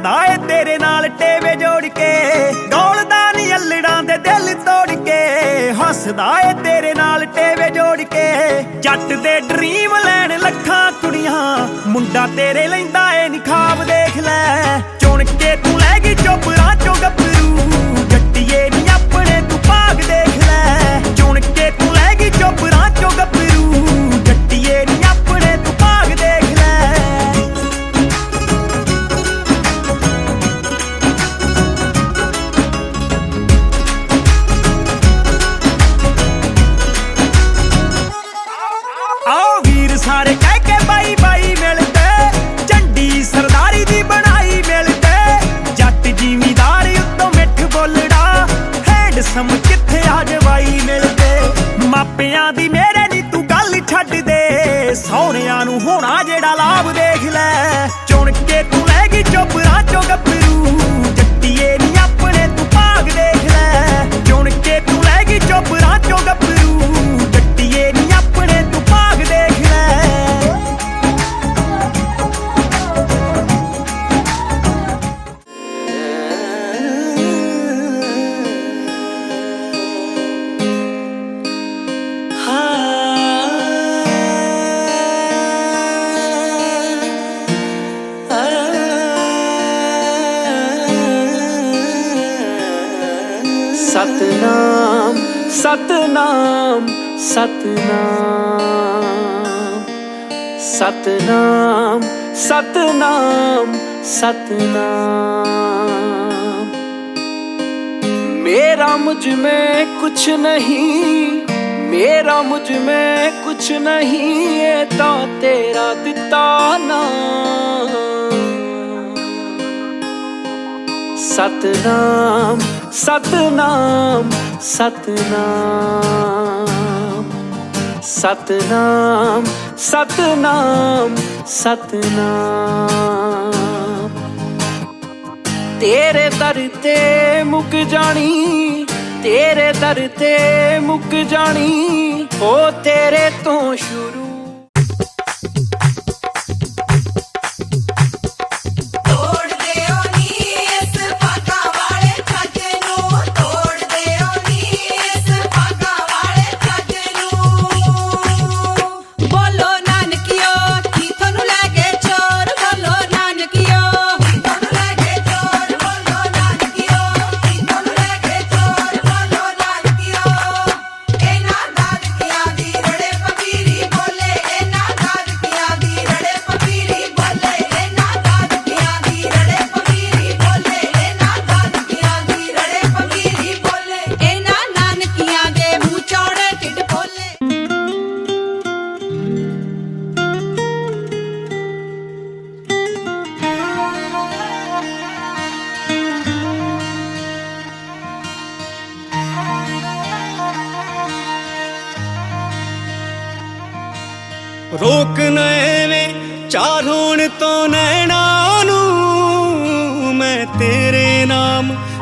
ਹੱਸਦਾ ਏ ਤੇਰੇ ਨਾਲ ਟੇਵੇ ਜੋੜ ਕੇ। ਡੋਲਦਾ ਨੀ ਅਲੜਾਂ ਦੇ ਦਿਲ ਤੋੜ ਕੇ। ਹੱਸਦਾ ਏ ਤੇਰੇ ਨਾਲ ਟੇਵੇ ਜੋੜ ਕੇ। ਜੱਟ ਦੇ ਡ੍ਰੀਮ ਲੈਣ ਲੱਖਾਂ ਕੁੜੀਆਂ। ਮੁੰਡਾ ਤੇਰੇ ਲੈਂਦਾ ਏ ਨੀ ਦੇਖ ਲੈ। ਚੁਣ ਕੇ ਤੂੰ ਲੈ ਗਈ ਚੁੱਪ ਮਾਪਿਆਂ ਦੀ ਮੇਰੇ ਨੀ ਤੂੰ ਗੱਲ ਛੱਡ ਦੇ ਸਹੁਰਿਆਂ ਨੂੰ ਹੋਣਾ ਜਿਹੜਾ ਲਾਭ ਦੇ। ਸਤਨਾਮ ਸਤਨਾਮ ਸਤਨਾਮ ਸਤਨਾਮ। ਮੇਰਾ ਮੁਝ ਮੈਂ ਕੁਛ ਨਹੀਂ, ਮੇਰਾ ਮੁਝ ਮੈਂ ਕੁਛ ਨਹੀਂ, ਇਹ ਤਾਂ ਤੇਰਾ ਦਿੱਤਾ ਨਾਮ। ਸਤਨਾਮ ਸਤਨਾਮ ਸਤਨਾਮ। ਸਤਨਾਮ ਸਤਨਾਮ ਸਤਨਾਮ। ਤੇਰੇ ਦਰ ਤੇ ਮੁੱਕ ਜਾਣੀ, ਤੇਰੇ ਦਰ ਤੇ ਮੁੱਕ ਜਾਣੀ ਉਹ ਤੇਰੇ ਤੋਂ ਸ਼ੁਰੂ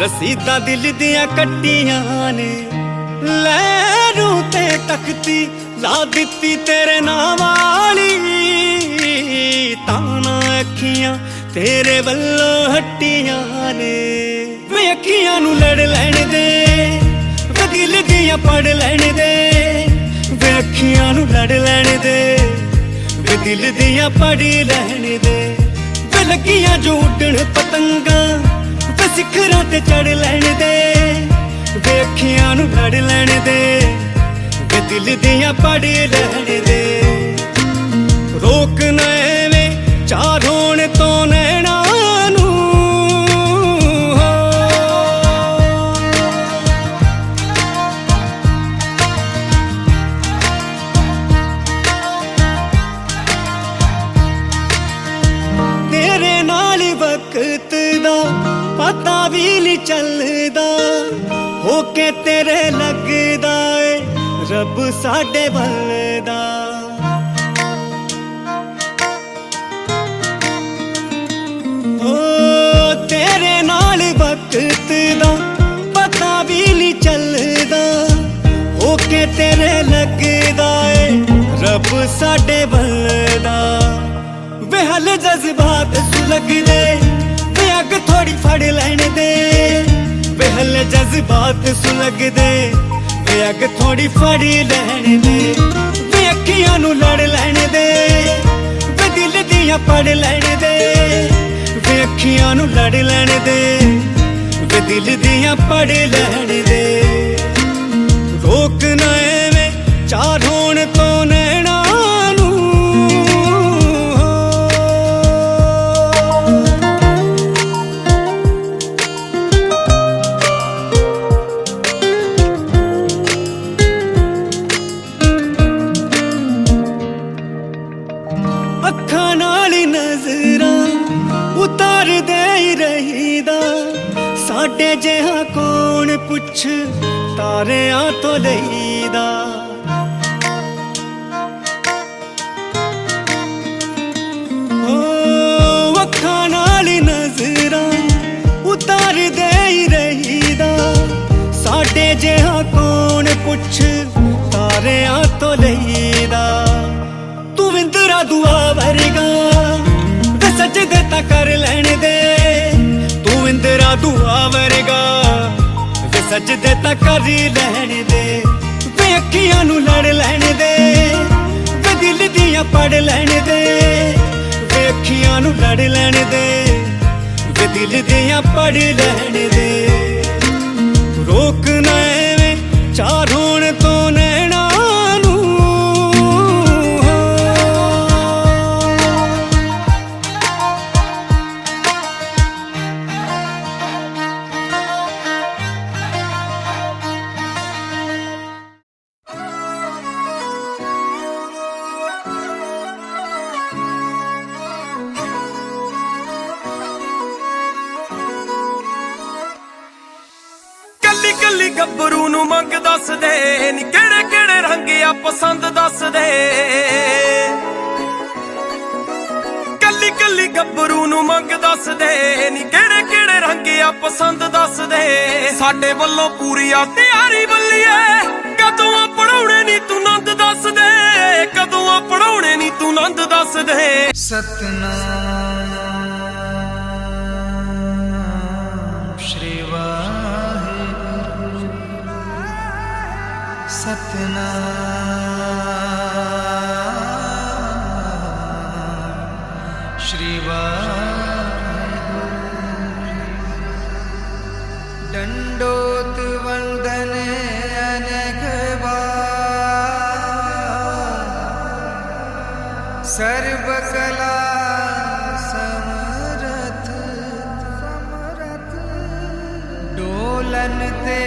ਰਸੀਦਾ ਦਿਲ ਦੀਆਂ ਕੱਟੀਆਂ ਨੇ। ਲਹਿਰੂ ਤੇ ਤਖਤੀ ਲਾ ਦਿੱਤੀ ਤੇਰੇ ਨਾਮ ਵਾਲੀ। ਤਾਣਾ ਅੱਖੀਆਂ ਤੇਰੇ ਵੱਲੋਂ ਹੱਟੀਆਂ ਨੇ। ਵੇ ਅੱਖੀਆਂ ਨੂੰ ਲੜ ਲੈਣ ਦੇ ਵੇ ਦਿਲ ਦੀਆਂ ਪੜ ਲੈਣ ਦੇ। ਵੇ ਅੱਖੀਆਂ ਨੂੰ ਲੜ ਲੈਣ ਦੇ ਵੇ ਦਿਲ ਦੀਆਂ ਪੜ ਲੈਣ ਦੇ। ਵੇ ਲੱਗੀਆਂ ਜੋ ਉੱਡਣ ਪਤੰਗਾਂ ਸਿਖਰਾਂ ਤੇ ਚੜ ਲੈਣ ਦੇ, ਵੇ ਨੂੰ ਲੜ ਲੈਣ ਦੇ, ਵੇ ਦਿਲ ਦੀਆਂ ਪੜ ਲੈਣ ਦੇ। ਰੋਕ ਨਾ ਐਵੇਂ, ਚਾਰ ਕੇ ਤੇਰੇ ਲੱਗਦਾ ਏ, ਰੱਬ ਸਾਡੇ ਵੱਲ ਓ ਤੇਰੇ ਨਾਲ ਵਕਤ ਦਾ ਪਤਾ ਵੀ ਨਹੀਂ ਚੱਲਦਾ ਹੋ ਕੇ ਤੇਰੇ ਲੱਗਦਾ ਏ, ਰੱਬ ਸਾਡੇ ਵੱਲ ਦਾ ਵੇ ਹਲ ਜਜ਼ਬਾਤ ਸੁਲਗਦੇ ਵੇ ਅੱਗ ਥੋੜੀ ਫੜ ਲੈਣ ਦੇ। ਵੇ ਜਜ਼ਬਾਤ ਸੁਲਗਦੇ ਵੇ ਅੱਗ ਥੋੜੀ ਫੜ ਲੈਣ ਦੇ। ਵੇ ਅੱਖੀਆਂ ਨੂੰ ਲੜ ਲੈਣ ਦੇ। ਵੇ ਦਿਲ ਦੀਆਂ ਪੜ ਲੈਣ ਦੇ। ਵੇ ਅੱਖੀਆਂ ਨੂੰ ਲੜ ਲੈਣ ਦੇ। ਵੇ ਦਿਲ ਦੀਆਂ ਪੜ ਲੈਣ ਦੇ। ਰੋਕ ਨਾ ਐਵੇਂ ਚਾਰ ਹੋਣ ਪੁੱਛ, ਤਾਰਿਆਂ ਤੋਂ ਲਈਦਾ। ਤੂੰ ਵਿੰਦਰਾ ਦੁਆ ਵਰਗਾ, ਤੇ ਸਜਦੇ ਤਾਂ ਕਰ ਲੈਣ ਦੇ ਤੂੰ ਵਿੰਦਰਾ ਦੁਆ ਵਰਗਾ, ਤੇ ਸਜਦੇ ਤਾਂ ਕਰ ਲੈਣ ਦੇ ਵੇ ਅੱਖੀਆਂ ਨੂੰ ਲੜ ਲੈਣ ਦੇ ਵੇ ਦਿਲ ਦੀਆਂ ਪੜ ਲੈਣ ਦੇ ਵੇ ਅੱਖੀਆਂ ਨੂੰ ਲੜ ਲੈਣ ਦੇ ਵੇ ਦਿਲ ਦੀਆਂ ਪੜ ਲੈਣ ਦੇ ਰੋਕ ਨਾ ਐਵੇਂ ਗੱਭਰੂ ਨੂੰ ਮੰਗ ਦੱਸ ਨੀ ਕਿਹੜੇ ਕਿਹੜੇ ਰੰਗ ਆ ਪਸੰਦ ਦੱਸ ਦੇ ਕੱਲੀ ਕੱਲੀ ਗੱਭਰੂ ਨੂੰ ਮੰਗ ਦੱਸ ਨੀ ਕਿਹੜੇ ਕਿਹੜੇ ਰੰਗ ਆ ਪਸੰਦ ਦੱਸ ਸਾਡੇ ਵੱਲੋਂ ਪੂਰੀ ਆ ਤਿਆਰੀ ਬੱਲੀਏ, ਕਦੋਂ ਆ ਪੜਾਉਣੇ ਨੀ ਤੂੰ ਨੰਦ ਦੱਸ ਦੇ ਕਦੋਂ ਆ ਪੜਾਉਣੇ ਨੀ ਤੂੰ ਨੰਦ ਦੱਸ ਦੇ ਸਤਨਾਮ। सतना श्रीवा दण्डोत् वन्दने अनघवा सर्वकला समरथ समरथ डोलनते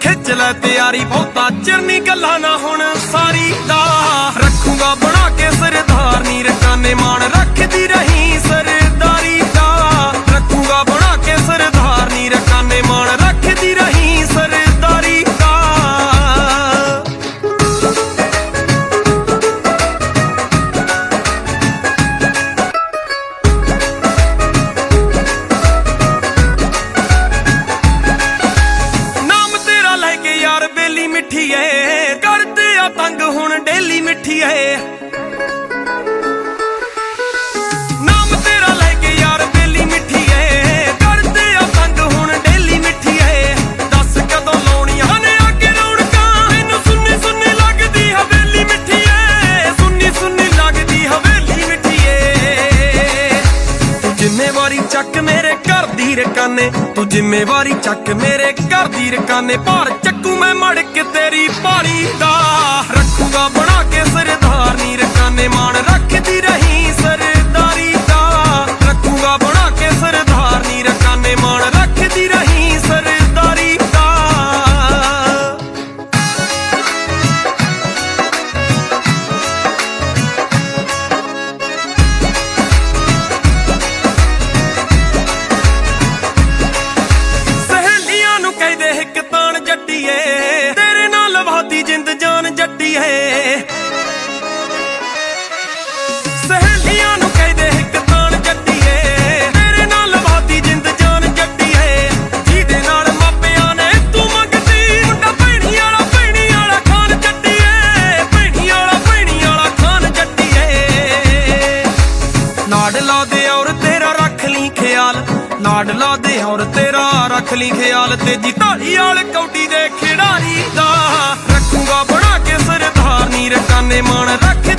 ਖਿੱਚ ਲੈ ਤਿਆਰੀ ਬਹੁਤਾ ਚਿਰ ਨੀ ਜ਼ਿੰਮੇਵਾਰੀ ਚੱਕ ਮੇਰੇ ਘਰ ਦੀ ਰਕਾਨੇ। ਤੂੰ ਜ਼ਿੰਮੇਵਾਰੀ ਚੱਕ ਮੇਰੇ ਘਰ ਦੀ ਰਕਾਨੇ। ਭਾਰ ਚੱਕੂ ਮੈਂ ਮੜ ਕੇ ਤੇਰੀ ਪਾਣੀ ਦਾ। ਜਾਨ ਸਹੇਲੀਆਂ ਨੂੰ ਕਹਿੰਦੇ ਇੱਕ ਤਾਣ ਜੱਟੀਏ ਤੇਰੇ ਨਾਲ ਲਵਾਤੀ ਜਿੰਦ ਜਾਨ ਜੱਟੀਏ ਜਿਹਦੇ ਨਾਲ ਮਾਪਿਆਂ ਨੇ ਤੂੰ ਮੰਗਦੀ ਮੁੰਡਾ ਭੈਣੀ ਵਾਲਾ ਭੈਣੀ ਵਾਲਾ ਖਾਨ ਜੱਟੀਏ ਭੈਣੀ ਵਾਲਾ ਭੈਣੀ ਵਾਲਾ ਖਾਨ ਜੱਟੀਏ ਨਾੜ ਲਾ ਦੇ ਔਰ ਤੇਰਾ ਰੱਖ ਲਈ ਖਿਆਲ। ਨਾੜ ਲਾ ਦੇ ਔਰ ਤੇਰਾ ਰੱਖ ਲਈ ਖਿਆਲ। ਤੇ ਜੀ ਢਾਲੀ ਵਾਲ ਕੌਡੀ ਦੇ ਰਕਾਨੇ ਮਾਣ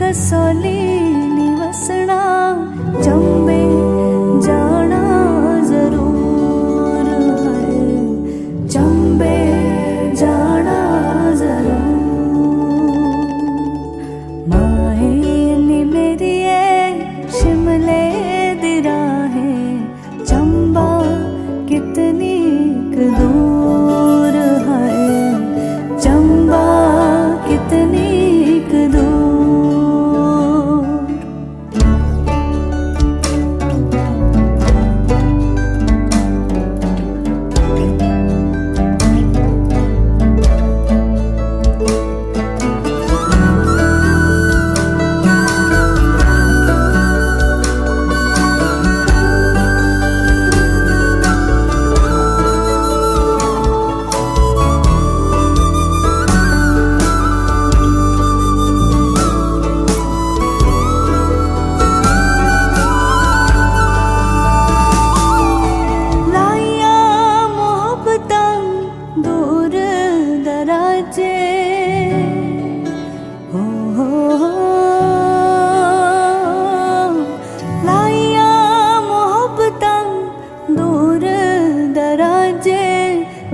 कसोली निवसणा च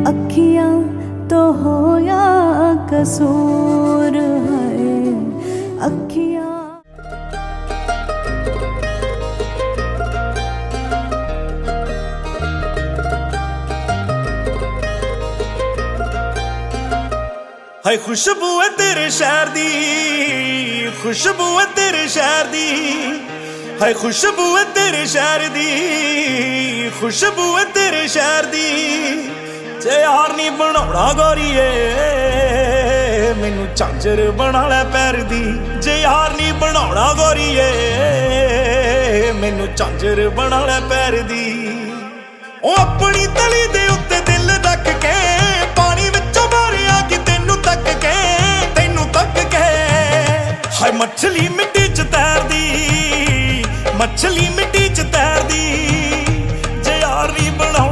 ਅੱਖੀਆਂ ਤੋਂ ਹੋਇਆ ਕਸੂਰ ਹੈ ਅੱਖੀਆਂ। ਹਾਏ, ਖੁਸ਼ਬੂ ਹੈ ਤੇਰੇ ਸ਼ਹਿਰ ਦੀ, ਖੁਸ਼ਬੂ ਹੈ ਤੇਰੇ ਸ਼ਹਿਰ ਦੀ। ਹਾਏ, ਖੁਸ਼ਬੂ ਹੈ ਤੇਰੇ ਸ਼ਹਿਰ ਦੀ, ਖੁਸ਼ਬੂ ਹੈ ਤੇਰੇ ਸ਼ਹਿਰ ਦੀ। ਜੇ ਯਾਰ ਨਹੀਂ ਬਣਾਉਣਾ ਗੋਰੀਏ, ਮੈਨੂੰ ਝਾਂਜਰ ਬਣਾ ਲੈ ਪੈਰ ਦੀ। ਜੇ ਯਾਰ ਨਹੀਂ ਬਣਾਉਣਾ ਗੋਰੀਏ, ਮੈਨੂੰ ਝਾਂਜਰ ਬਣਾ ਲੈ ਪੈਰ ਦੀ। ਉਹ ਆਪਣੀ ਤਲੀ ਦੇ ਉੱਤੇ ਦਿਲ ਰੱਖ ਕੇ, ਪਾਣੀ ਵਿੱਚੋਂ ਮਾਰਿਆ ਕਿ ਤੈਨੂੰ ਤੱਕ ਕੇ, ਤੈਨੂੰ ਤੱਕ ਕੇ। ਹਾਏ, ਮੱਛਲੀ ਮਿੱਟੀ 'ਚ ਤੈਰਦੀ, ਮੱਛਲੀ ਮਿੱਟੀ 'ਚ ਤੈਰਦੀ। ਜੇ ਯਾਰ ਨਹੀਂ ਬਣਾ